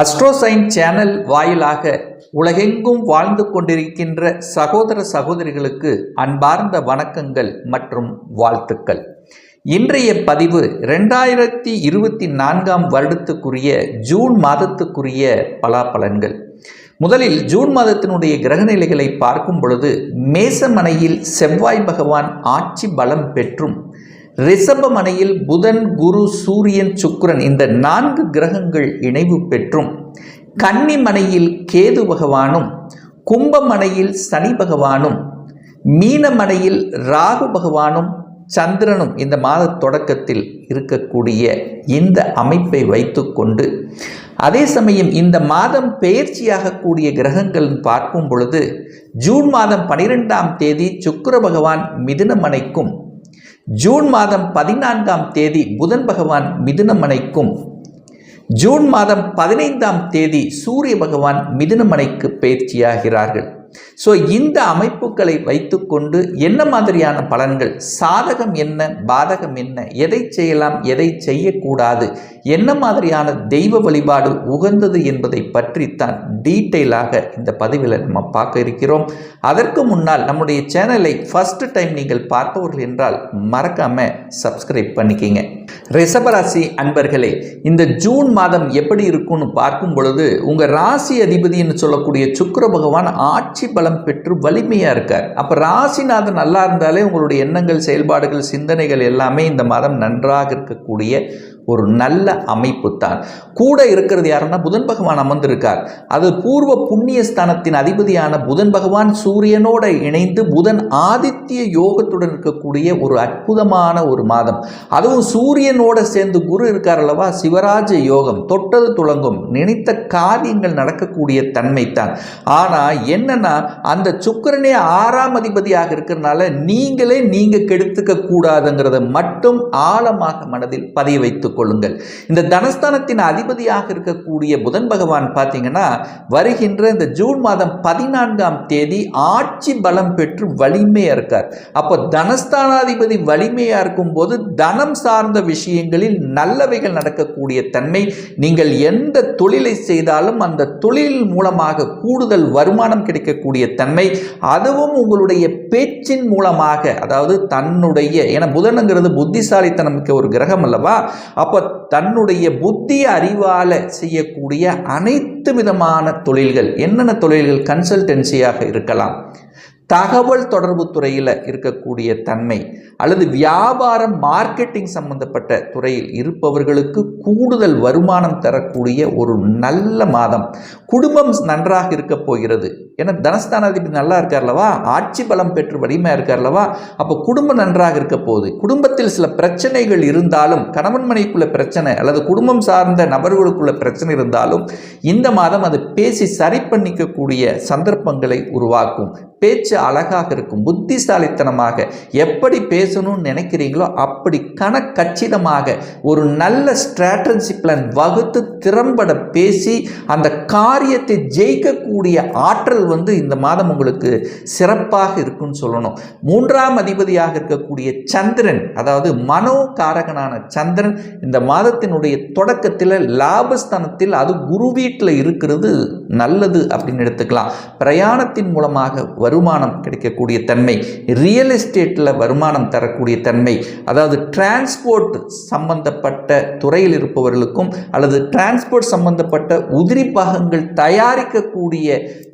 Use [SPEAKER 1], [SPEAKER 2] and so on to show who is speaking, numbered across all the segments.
[SPEAKER 1] அஸ்ட்ரோசைன் channel வாயிலாக உலகெங்கும் வாழ்ந்து கொண்டிருக்கின்ற சகோதர சகோதரிகளுக்கு அன்பார்ந்த வணக்கங்கள் மற்றும் வாழ்த்துக்கள். இன்றைய பதிவு ரெண்டாயிரத்தி இருபத்தி நான்காம் வருடத்துக்குரிய ஜூன் மாதத்துக்குரிய பலாபலன்கள் முதலில் ஜூன் மாதத்தினுடைய கிரகநிலைகளை பார்க்கும் பொழுது மேசமனையில் செவ்வாய் பகவான் ஆட்சி பலம் பெற்றும் ரிஷபமனையில் புதன் குரு சூரியன் சுக்ரன் இந்த நான்கு கிரகங்கள் இணைவு பெற்றும். கன்னிமனையில் கேது பகவானும் கும்பமனையில் சனி பகவானும் மீனமனையில் ராகு பகவானும் சந்திரனும் இந்த மாத தொடக்கத்தில் இருக்கக்கூடிய இந்த அமைப்பை வைத்துக்கொண்டு அதே சமயம் இந்த மாதம் பெயர்ச்சியாகக்கூடிய கிரகங்கள் பார்க்கும் பொழுது ஜூன் மாதம் பனிரெண்டாம் தேதி சுக்கர பகவான் மிதுனமனைக்கும் ஜூன் மாதம் பதினான்காம் தேதி புதன் பகவான் மிதுனமனைக்கும். ஜூன் மாதம் பதினைந்தாம் தேதி சூரிய பகவான் மிதுனமனைக்கு பயிற்சியாகிறார்கள். ஸோ இந்த அமைப்புகளை வைத்துக்கொண்டு என்ன மாதிரியான பலன்கள்? சாதகம் என்ன? பாதகம் என்ன? எதை செய்யலாம்? எதை செய்யக்கூடாது? என்ன மாதிரியான தெய்வ வழிபாடு உகந்தது என்பதை பற்றித்தான் டீட்டெயிலாக இந்த பதிவில் நம்ம பார்க்க இருக்கிறோம். அதற்கு முன்னால் நம்முடைய சேனலை ஃபர்ஸ்ட் டைம் நீங்கள் பார்ப்பவர்கள் என்றால் மறக்காம சப்ஸ்கிரைப் பண்ணிக்கிங்க. ரிஷபராசி அன்பர்களே இந்த ஜூன் மாதம் எப்படி இருக்கும்னு பார்க்கும் பொழுது உங்கள் ராசி அதிபதினு சொல்லக்கூடிய சுக்கர பகவான் ஆட்சி பலம் பெற்று வலிமையாக இருக்கார். அப்போ ராசிநாதன் நல்லா இருந்தாலே உங்களுடைய எண்ணங்கள் செயல்பாடுகள் சிந்தனைகள் எல்லாமே இந்த மாதம் நன்றாக இருக்கக்கூடிய ஒரு நல்ல அமைப்பு தான். கூட இருக்கிறது யாருன்னா புதன் பகவான் அமர்ந்திருக்கார். அது பூர்வ புண்ணிய ஸ்தானத்தின் அதிபதியான புதன் பகவான் சூரியனோட இணைந்து புதன் ஆதித்ய யோகத்துடன் இருக்கக்கூடிய ஒரு அற்புதமான ஒரு மாதம். அதுவும் சூரியனோட சேர்ந்து குரு இருக்கார் அல்லவா சிவராஜ யோகம் தொட்டது துளங்கும் நினைத்த காரியங்கள் நடக்கக்கூடிய தன்மை தான். ஆனால் என்னன்னா அந்த சுக்கிரனே ஆறாம் அதிபதியாக இருக்கிறனால நீங்களே நீங்கள் கெடுத்துக்க கூடாதுங்கிறத மட்டும் ஆழமாக மனதில் பதிய வைத்துக் கொள்ளுங்கள். இந்த தனஸ்தானத்தின் அதிபதியாக இருக்கக்கூடிய புதன் பகவான் பார்த்தீங்கன்னா வருகின்ற இந்த ஜூன் மாதம் பதினான்காம் தேதி ஆட்சி பலம் பெற்று வலிமையாக இருக்கார். அப்போ தனஸ்தானாதிபதி வலிமையாக இருக்கும்போது தனம் சார்ந்த விஷயங்களில் நல்லவைகள் நடக்கக்கூடிய தன்மை நீங்கள் எந்த தொழிலை செய்தாலும் அந்த தொழில் மூலமாக கூடுதல் வருமானம் கிடைக்க கிடைக்கக்கூடிய தன்மை அதுவும் உங்களுடைய பேச்சின் மூலமாக அதாவது தன்னுடைய ஏன்னா புதனுங்கிறது புத்திசாலித்தனமிக்க ஒரு கிரகம் அல்லவா? அப்போ தன்னுடைய புத்தி அறிவால் செய்யக்கூடிய அனைத்து விதமான தொழில்கள் என்னென்ன தொழில்கள்? கன்சல்டன்சியாக இருக்கலாம். தகவல் தொடர்பு துறையில் இருக்கக்கூடிய தன்மை அல்லது வியாபாரம் மார்க்கெட்டிங் சம்பந்தப்பட்ட துறையில் இருப்பவர்களுக்கு கூடுதல் வருமானம் தரக்கூடிய ஒரு நல்ல மாதம். குடும்பம் நன்றாக இருக்க போகிறது. ஏன்னா தனஸ்தானாதிபதி நல்லா இருக்கார்லவா? ஆட்சி பலம் பெற்று வலிமையாக இருக்கார்லவா? அப்போ குடும்பம் நன்றாக இருக்க போகுது. குடும்பத்தில் சில பிரச்சனைகள் இருந்தாலும் கணவன் மனைக்குள்ள பிரச்சனை அல்லது குடும்பம் சார்ந்த நபர்களுக்குள்ள பிரச்சனை இருந்தாலும் இந்த மாதம் அது பேசி சரி பண்ணிக்கக்கூடிய சந்தர்ப்பங்களை உருவாக்கும். பேச்சு அழகாக இருக்கும். புத்திசாலித்தனமாக எப்படி பேசணும்னு நினைக்கிறீங்களோ அப்படி கணக்கச்சிதமாக ஒரு நல்ல ஸ்ட்ராட்டஜி பிளான் வகுத்து திறம்பட பேசி அந்த காரியத்தை ஜெயிக்கக்கூடிய ஆற்றல் வந்து இந்த மாதம் உங்களுக்கு சிறப்பாக இருக்குன்னு சொல்லணும். மூன்றாம் அதிபதியாக இருக்கக்கூடிய சந்திரன் அதாவது மனோ காரகனான சந்திரன் இந்த மாதத்தினுடைய தொடக்கத்தில் லாபஸ்தானத்தில் அது குரு வீட்டில் இருக்கிறது நல்லது அப்படின்னு எடுத்துக்கலாம். பிரயாணத்தின் மூலமாக வருமானம் கிடைக்கக்கூடிய தன்மை ரியல் எஸ்டேட்டில் வருமானம் தரக்கூடிய தன்மை அதாவது டிரான்ஸ்போர்ட் சம்பந்தப்பட்ட துறையில் இருப்பவர்களுக்கும் அல்லது டிரான்ஸ்போர்ட் சம்பந்தப்பட்ட உதிரி பாகங்கள் தயாரிக்கக்கூடிய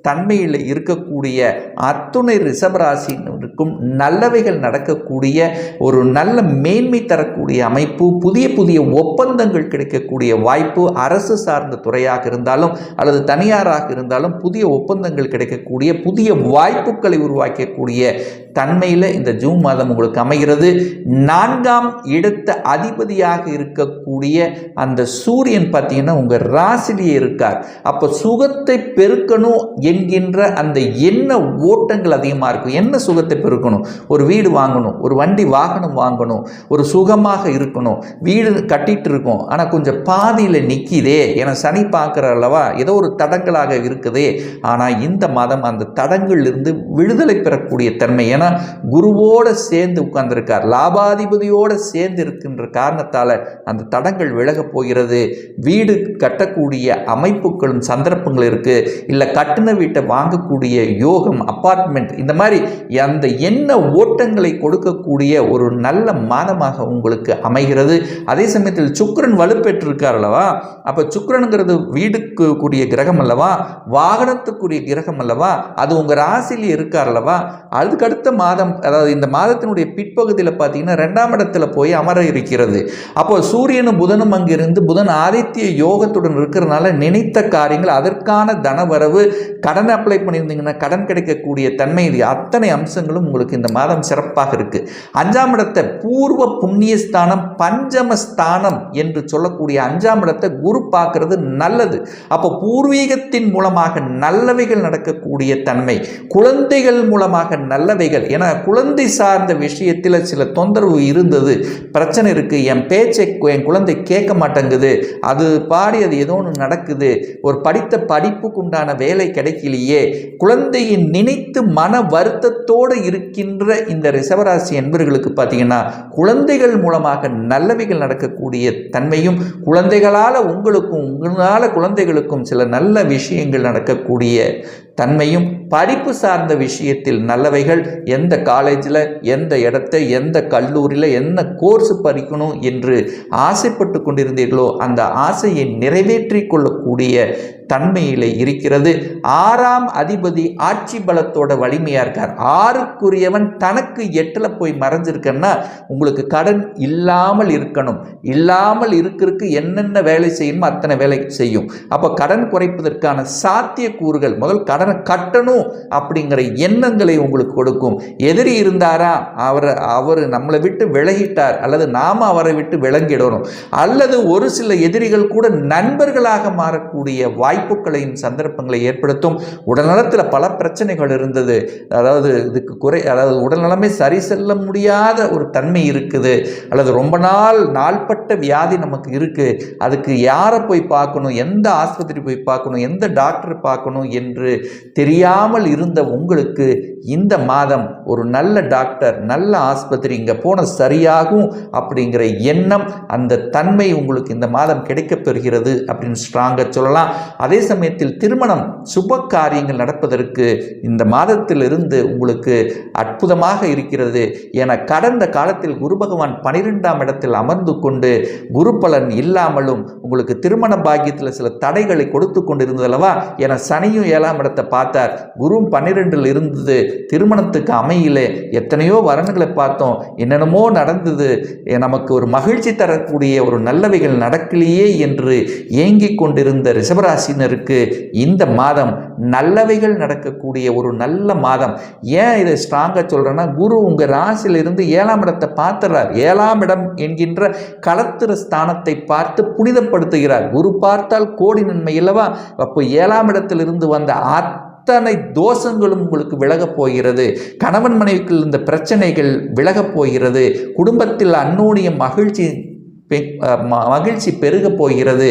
[SPEAKER 1] தன்மையில் இருக்கக்கூடிய அத்துணை ரிஷபராசினருக்கும் நல்லவைகள் நடக்கக்கூடிய ஒரு நல்ல மேன்மை தரக்கூடிய அமைப்பு புதிய புதிய ஒப்பந்தங்கள் கிடைக்கக்கூடிய வாய்ப்பு அரசு சார்ந்த துறையாக இருந்தாலும் அல்லது தனியாராக இருந்தாலும் புதிய ஒப்பந்தங்கள் கிடைக்கக்கூடிய புதிய வாய்ப்பு வாய்ப்புகளை உருவாக்கக்கூடிய தன்மையில் இந்த ஜூன் மாதம் உங்களுக்கு அமைகிறது. நான்காம் இடத்த அதிபதியாக இருக்கக்கூடிய அந்த சூரியன் பார்த்தீங்கன்னா உங்கள் ராசிலேயே இருக்கார். அப்போ சுகத்தை பெருக்கணும் என்கின்ற அந்த எண்ண ஓட்டங்கள் அதிகமாக இருக்கும். என்ன சுகத்தை பெருக்கணும்? ஒரு வீடு வாங்கணும் ஒரு வண்டி வாகனம் வாங்கணும் ஒரு சுகமாக இருக்கணும். வீடு கட்டிட்டு இருக்கோம். ஆனால் கொஞ்சம் பாதியில் நிற்கிதே என சனி பார்க்குற அல்லவா ஏதோ ஒரு தடங்களாக இருக்குதே. ஆனால் இந்த மாதம் அந்த தடங்கள்லேருந்து விடுதலை பெறக்கூடிய தன்மை. ஏன்னா ஏன்னா குருவோடு சேர்ந்து உட்கார்ந்துருக்கார். லாபாதிபதியோடு சேர்ந்து இருக்கின்ற காரணத்தால் அந்த தடங்கள் விலகப் போகிறது. வீடு கட்டக்கூடிய அமைப்புகளும் சந்தர்ப்பங்கள் இருக்குது இல்லை கட்டின வீட்டை வாங்கக்கூடிய யோகம் அப்பார்ட்மெண்ட் இந்த மாதிரி அந்த என்ன ஓட்டங்களை கொடுக்கக்கூடிய ஒரு நல்ல மாதமாக உங்களுக்கு அமைகிறது. அதே சமயத்தில் சுக்கரன் வலுப்பெற்றிருக்கார் அல்லவா? அப்போ சுக்கரனுங்கிறது வீடுக்கு கூடிய கிரகம் அல்லவா? வாகனத்துக்குரிய கிரகம் அல்லவா? அது உங்கள் ராசியில் இருக்கார் அல்லவா? அதுக்கு அடுத்த மாதம் அதாவது இந்த மாதத்தினுடைய பிற்பகுதியில் பார்த்தீங்கன்னா ரெண்டாம் இடத்துல போய் அமர இருக்கிறது. அப்போ சூரியனும் புதனும் அங்கிருந்து புதன் ஆதித்ய யோகத்துடன் இருக்கிறதுனால நினைத்த காரியங்கள் அதற்கான தனவரவு கடன் அப்ளை பண்ணியிருந்தீங்கன்னா கடன் கிடைக்கக்கூடிய தன்மை இது அத்தனை அம்சங்களும் உங்களுக்கு இந்த மாதம் சிறப்பாக இருக்கு. அஞ்சாம் இடத்தை பூர்வ புண்ணியஸ்தானம் பஞ்சமஸ்தானம் என்று சொல்லக்கூடிய அஞ்சாம் இடத்தை குரு பார்க்கறது நல்லது. அப்போ பூர்வீகத்தின் மூலமாக நல்லவைகள் நடக்கக்கூடிய தன்மை குழந்தைகள் மூலமாக நல்லவைகள் ஏன்னா குழந்தை சார்ந்த விஷயத்தில் சில தொந்தரவு இருந்தது. பிரச்சனை இருக்குது என் பேச்சை என் குழந்தை கேட்க மாட்டேங்குது. அது பாடி அது ஏதோ ஒன்று நடக்குது. ஒரு படித்த படிப்புக்கு உண்டான வேலை கிடைக்கலையே. குழந்தையை நினைத்து மன வருத்தத்தோடு இருக்கின்ற இந்த ரிசவராசி என்பவர்களுக்கு பார்த்தீங்கன்னா குழந்தைகள் மூலமாக நல்லவைகள் நடக்கக்கூடிய தன்மையும் குழந்தைகளால் உங்களுக்கும் உங்களால் குழந்தைகளுக்கும் சில நல்ல விஷயங்கள் நடக்கக்கூடிய தன்மையும் படிப்பு சார்ந்த விஷயத்தில் நல்லவைகள் எந்த காலேஜில் எந்த இடத்த எந்த கல்லூரியில் என்ன கோர்ஸ் படிக்கணும் என்று ஆசைப்பட்டு கொண்டிருந்தீர்களோ அந்த ஆசையை நிறைவேற்றி கொள்ளக்கூடிய தன்மையில் இருக்கிறது. ஆறாம் அதிபதி ஆட்சி பலத்தோட வலிமையாக இருக்கார். ஆறுக்குரியவன் தனக்கு எட்டில் போய் மறைஞ்சிருக்கன்னா உங்களுக்கு கடன் இல்லாமல் இருக்கணும். இல்லாமல் இருக்கிறதுக்கு என்னென்ன வேலை செய்யணுமோ அத்தனை வேலை செய்யும். அப்போ கடன் குறைப்பதற்கான சாத்தியக்கூறுகள் முதல் கடன் கட்டணும் அப்படிங்கிற எண்ணங்களை உங்களுக்கு கொடுக்கும். எதிரி இருந்தாரா? அவர் அவர் நம்மளை விட்டு விலகிட்டார் அல்லது நாம் அவரை விட்டு விளங்கிடணும் அல்லது ஒரு சில எதிரிகள் கூட நண்பர்களாக மாறக்கூடிய வாய்ப்புகளையும் சந்தர்ப்பங்களை ஏற்படுத்தும். உடல்நலத்தில் பல பிரச்சனைகள் இருந்தது. அதாவது இதுக்கு குறை அதாவது உடல்நலமே சரி செல்ல முடியாத ஒரு தன்மை இருக்குது. அல்லது ரொம்ப நாள் நாள்பட்ட வியாதி நமக்கு இருக்குது அதுக்கு யாரை போய் பார்க்கணும்? எந்த ஆஸ்பத்திரி போய் பார்க்கணும்? எந்த டாக்டர் பார்க்கணும்? என்று தெரியாமல் இருந்த உங்களுக்கு இந்த மாதம் ஒரு நல்ல டாக்டர் நல்ல ஆஸ்பத்திரி இங்கே போன சரியாகும் அப்படிங்கிற எண்ணம் அந்த தன்மை உங்களுக்கு இந்த மாதம் கிடைக்கப் பெறுகிறது அப்படின்னு ஸ்ட்ராங்காக சொல்லலாம். அதே சமயத்தில் திருமணம் சுப காரியங்கள் நடப்பதற்கு இந்த மாதத்திலிருந்து உங்களுக்கு அற்புதமாக இருக்கிறது. என கடந்த காலத்தில் குரு பகவான் பனிரெண்டாம் இடத்தில் அமர்ந்து கொண்டு குரு பலன் இல்லாமலும் உங்களுக்கு திருமண பாக்கியத்தில் சில தடைகளை கொடுத்து கொண்டிருந்ததல்லவா என சனியும் ஏழாம் இடத்தை பார்த்தார். குரு பன்னிரெண்டில் இருந்தது. திருமணத்துக்கு அமையிலே எத்தனையோ வரன்களை பார்த்தோம். என்னென்னமோ நடந்தது. நமக்கு ஒரு மகிழ்ச்சி தரக்கூடிய ஒரு நல்லவைகள் நடக்கலையே என்று ஏங்கிக் கொண்டிருந்த ரிஷபராசினருக்கு இந்த மாதம் நல்லவைகள் நடக்கக்கூடிய ஒரு நல்ல மாதம். ஏன் இதை ஸ்ட்ராங்காக சொல்கிறேன்னா குரு உங்கள் ராசியிலிருந்து ஏழாம் இடத்தை பார்த்துறார். ஏழாம் இடம் என்கின்ற களத்திர ஸ்தானத்தை பார்த்து புனிதப்படுத்துகிறார். குரு பார்த்தால் கோடி நன்மை இல்லவா அப்போ ஏழாம் இடத்திலிருந்து வந்த ஆத் அத்தனை தோஷங்களும் உங்களுக்கு விலகப் போகிறது. கணவன் மனைவிக்குள் இருந்த பிரச்சனைகள் விலகப் போகிறது. குடும்பத்தில் அன்னோனிய மகிழ்ச்சி மகிழ்ச்சி பெருகப் போகிறது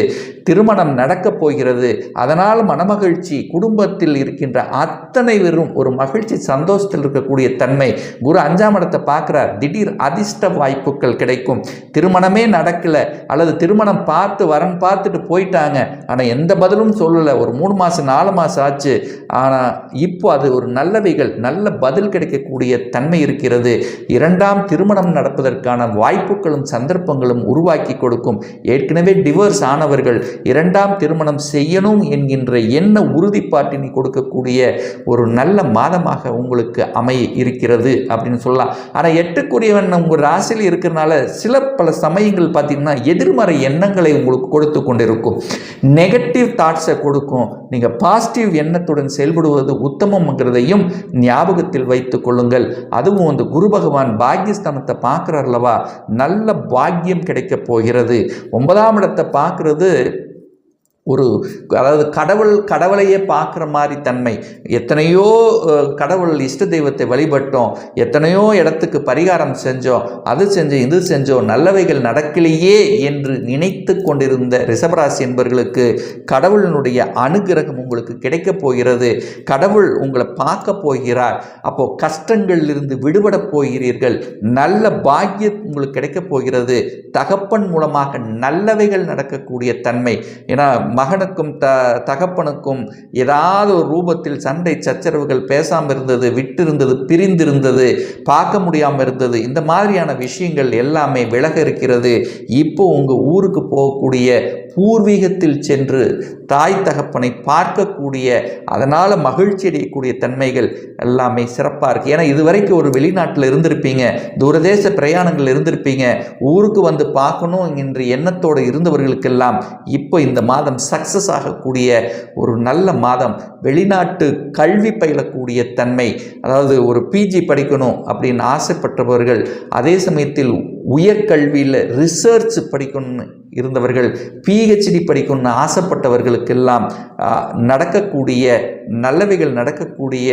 [SPEAKER 1] திருமணம் நடக்கப் போகிறது. அதனால் மனமகிழ்ச்சி குடும்பத்தில் இருக்கின்ற அத்தனை பேரும் ஒரு மகிழ்ச்சி சந்தோஷத்தில் இருக்கக்கூடிய தன்மை. குரு அஞ்சாம் இடத்தை பார்க்குறார். திடீர் அதிர்ஷ்ட வாய்ப்புகள் கிடைக்கும். திருமணமே நடக்கலை அல்லது திருமணம் பார்த்து வரன் பார்த்துட்டு போயிட்டாங்க. ஆனால் எந்த பதிலும் சொல்லலை. ஒரு மூணு மாதம் நாலு மாதம் ஆச்சு. ஆனால் இப்போ அது ஒரு நல்லவைகள் நல்ல பதில் கிடைக்கக்கூடிய தன்மை இருக்கிறது. இரண்டாம் திருமணம் நடப்பதற்கான வாய்ப்புகளும் சந்தர்ப்பங்களும் உருவாக்கி கொடுக்கும். ஏற்கனவே டிவோர்ஸ் ஆனவர்கள் இரண்டாம் திருமணம் செய்யணும் என்கின்ற என்ன உறுதிப்பாட்டினை கொடுக்கக்கூடிய ஒரு நல்ல மாதமாக உங்களுக்கு அமைய இருக்கிறது அப்படின்னு சொல்லலாம். ஆனால் எட்டுக்குரியவன் உங்கள் ராசியில் இருக்கிறனால சில பல சமயங்கள் பார்த்தீங்கன்னா எதிர்மறை எண்ணங்களை உங்களுக்கு கொடுத்து கொண்டிருக்கும். நெகட்டிவ் தாட்ஸை கொடுக்கும். நீங்கள் பாசிட்டிவ் எண்ணத்துடன் செயல்படுவது உத்தமங்கிறதையும் ஞாபகத்தில் வைத்துக் கொள்ளுங்கள். அதுவும் அந்த குரு பகவான் பாக்கியஸ்தானத்தை பார்க்குறார்லவா நல்ல பாக்கியம் கிடைக்க போகிறது. ஒன்பதாம் இடத்தை பார்க்குறது ஒரு அதாவது கடவுள் கடவுளையே பார்க்குற மாதிரி தன்மை. எத்தனையோ கடவுள் இஷ்ட தெய்வத்தை வழிபட்டோம். எத்தனையோ இடத்துக்கு பரிகாரம் செஞ்சோம். அது செஞ்சோம் இது செஞ்சோம். நல்லவைகள் நடக்கலையே என்று நினைத்து கொண்டிருந்த ரிஷபராசி என்பர்களுக்கு கடவுளினுடைய அனுகிரகம் உங்களுக்கு கிடைக்கப் போகிறது. கடவுள் உங்களை பார்க்க போகிறார். அப்போ கஷ்டங்களிலிருந்து விடுபட போகிறீர்கள். நல்ல பாக்கியம் உங்களுக்கு கிடைக்கப் போகிறது. தகப்பன் மூலமாக நல்லவைகள் நடக்கக்கூடிய தன்மை. ஏன்னா மகனுக்கும் த தகப்பனுக்கும் ஏதாவது ஒரு ரூபத்தில் சண்டை சச்சரவுகள் பேசாமல் இருந்தது விட்டு இருந்தது பிரிந்திருந்தது பார்க்க முடியாமல் இருந்தது இந்த மாதிரியான விஷயங்கள் எல்லாமே விலக இருக்கிறது. இப்போ உங்கள் ஊருக்கு போகக்கூடிய பூர்வீகத்தில் சென்று தாய் தகப்பனை பார்க்கக்கூடிய அதனால் மகிழ்ச்சி அடையக்கூடிய தன்மைகள் எல்லாமே சிறப்பாக இருக்குது ஏன்னா இதுவரைக்கும் ஒரு வெளிநாட்டில் இருந்திருப்பீங்க தூரதேச பிரயாணங்கள் இருந்திருப்பீங்க ஊருக்கு வந்து பார்க்கணும் என்ற எண்ணத்தோடு இருந்தவர்களுக்கெல்லாம் இப்போ இந்த மாதம் சக்ஸஸ் ஆகக்கூடிய ஒரு நல்ல மாதம். வெளிநாட்டு கல்வி பயிலக்கூடிய தன்மை அதாவது ஒரு பிஜி படிக்கணும் அப்படின்னு ஆசைப்பட்டவர்கள் அதே சமயத்தில் உயர்கல்வியில் ரிசர்ச் படிக்கணும்னு இருந்தவர்கள் பிஹெச்டி படிக்கணும்னு ஆசைப்பட்டவர்களுக்கெல்லாம் நடக்கக்கூடிய நல்லவைகள் நடக்கக்கூடிய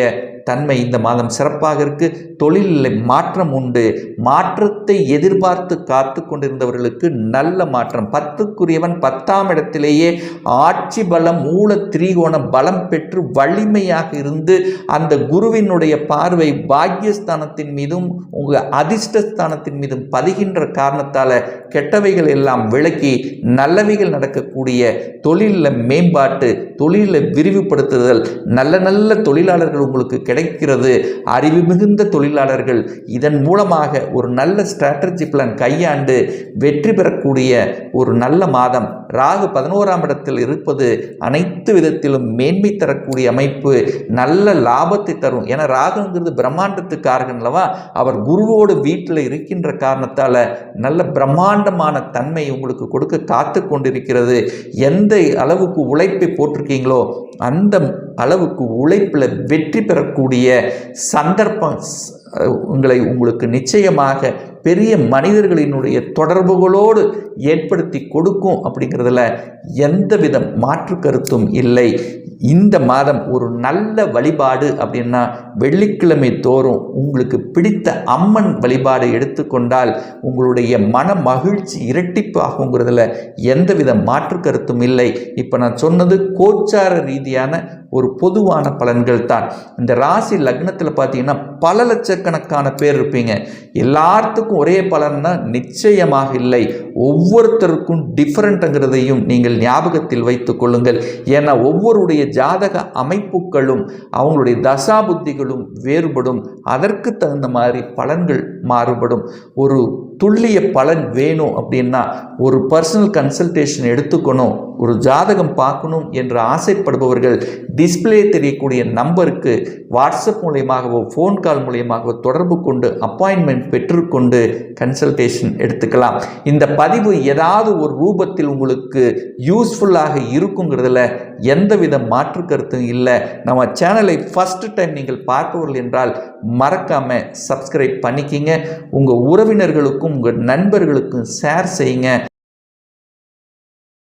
[SPEAKER 1] தன்மை இந்த மாதம் சிறப்பாக இருக்கு. தொழிலில் மாற்றம் உண்டு. மாற்றத்தை எதிர்பார்த்து காத்து கொண்டிருந்தவர்களுக்கு நல்ல மாற்றம். பத்துக்குரியவன் பத்தாம் இடத்திலேயே ஆட்சி பலம் மூல திரிகோண பலம் பெற்று வலிமையாக இருந்து அந்த குருவினுடைய பார்வை பாக்கியஸ்தானத்தின் மீதும் உங்கள் அதிர்ஷ்டஸ்தானத்தின் மீதும் பதிகின்ற காரணத்தால் கெட்டவைகள் எல்லாம் இன்றைக்கு நல்லவைகள் நடக்கக்கூடிய தொழிலில் மேம்பாட்டு தொழிலில் விரிவுபடுத்துதல் நல்ல நல்ல தொழிலாளர்கள் உங்களுக்கு கிடைக்கிறது அறிவு மிகுந்த தொழிலாளர்கள் இதன் மூலமாக ஒரு நல்ல ஸ்ட்ராட்டஜி பிளான் கையாண்டு வெற்றி பெறக்கூடிய ஒரு நல்ல மாதம். ராகு பதினோராம் இடத்தில் இருப்பது அனைத்து விதத்திலும் மேன்மை தரக்கூடிய அமைப்பு நல்ல லாபத்தை தரும். ஏன்னா ராகுங்கிறது பிரம்மாண்டத்துக்காரகன் அல்லவா? அவர் குருவோடு வீட்டில் இருக்கின்ற காரணத்தால் நல்ல பிரம்மாண்டமான தன்மை உங்களுக்கு கொடுக்க காத்து கொண்டிருக்கிறது எந்த அளவுக்கு உழைப்பை போட்டிருக்கீங்களோ அந்த அளவுக்கு உழைப்பில் வெற்றி பெறக்கூடிய சந்தர்ப்பம் உங்களை உங்களுக்கு நிச்சயமாக பெரிய மனிதர்களினுடைய தொடர்புகளோடு ஏற்படுத்தி கொடுக்கும் அப்படிங்கிறதுல எந்தவித மாற்று கருத்தும் இல்லை. இந்த மாதம் ஒரு நல்ல வழிபாடு அப்படின்னா வெள்ளிக்கிழமை தோறும் உங்களுக்கு பிடித்த அம்மன் வழிபாடு எடுத்துக்கொண்டால் உங்களுடைய மன மகிழ்ச்சி இரட்டிப்பு ஆகுங்கிறதுல எந்தவித மாற்று கருத்தும் இல்லை. இப்போ நான் சொன்னது கோச்சார ரீதியான ஒரு பொதுவான பலன்கள் தான் இந்த ராசி லக்னத்தில் பார்த்தீங்கன்னா பல லட்சக்கணக்கான பேர் இருப்பீங்க. எல்லாத்துக்கும் ஒரே பலன்னா நிச்சயமாக இல்லை. ஒவ்வொருத்தருக்கும் டிஃப்ரெண்ட்டுங்கிறதையும் நீங்கள் ஞாபகத்தில் வைத்துக் கொள்ளுங்கள். ஏன்னா ஒவ்வொருடைய ஜாதக அமைப்புகளும் அவங்களுடைய தசாபுத்திகளும் வேறுபடும். அதற்கு தகுந்த மாதிரி பலன்கள் மாறுபடும். ஒரு துல்லிய பலன் வேணும் அப்படின்னா ஒரு பர்சனல் கன்சல்டேஷன் எடுத்துக்கணும் ஒரு ஜாதகம் பார்க்கணும் என்று ஆசைப்படுபவர்கள் டிஸ்ப்ளே தெரியக்கூடிய நம்பருக்கு வாட்ஸ்அப் மூலியமாகவோ ஃபோன் கால் மூலியமாகவோ தொடர்பு கொண்டு அப்பாயின்மெண்ட் பெற்றுக்கொண்டு கன்சல்டேஷன் எடுத்துக்கலாம். இந்த பதிவு ஏதாவது ஒரு ரூபத்தில் உங்களுக்கு யூஸ்ஃபுல்லாக இருக்குங்கிறதுல எந்தவித மாற்று கருத்தும் இல்லை. நம்ம சேனலை ஃபஸ்ட்டு டைம் நீங்கள் பார்ப்பவர்கள் என்றால் மறக்காமல் சப்ஸ்கிரைப் பண்ணிக்கிங்க. உங்கள் உறவினர்களுக்கும் உங்கள் நண்பர்களுக்கும் ஷேர் செய்யுங்க.